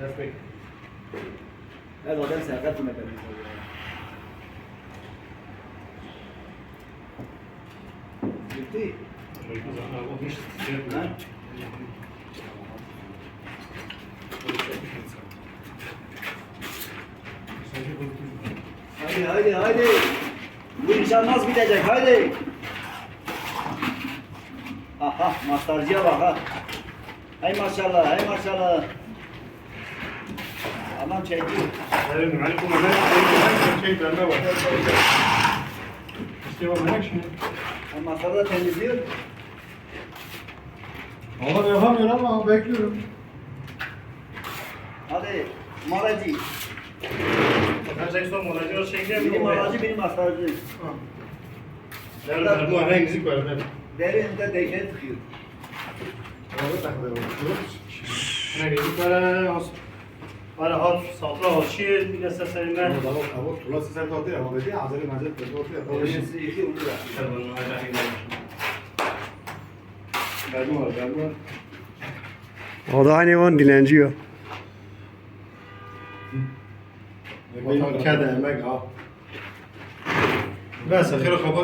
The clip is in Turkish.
Respekt. Her zaten serkat mı efendim? Bitti. O hiç Ha? Haydi haydi haydi. Bu inşaat nasıl bitecek haydi. Aha mastarcıya bak ha. Hay maşallah hay maşallah. Adam çekti. Evet, hani bu kadar şey verme var. İşte bak bak şimdi. Masada da temizliyor. Valla yapamıyor ama bekliyorum. Hadi malacı. Bakacak son molacı o şekilde mi? Benim malacı benim mastarcı. Nerede? Bu rengizik var. Ben. Derinde dekeye tıkıyor. Orada takılıyor. Rengizik var. Ara hat, safra hat, şiir, bir de seslerinde. Ama ama tuğla sen tatlı ya. Ama dedi ya Azeri Mazet dedi ortaya. Birisi iki onu da. Verme var, verme var. O da aynı on dilenciyor. Vatan kede emek ha. Ben sakırı kapat.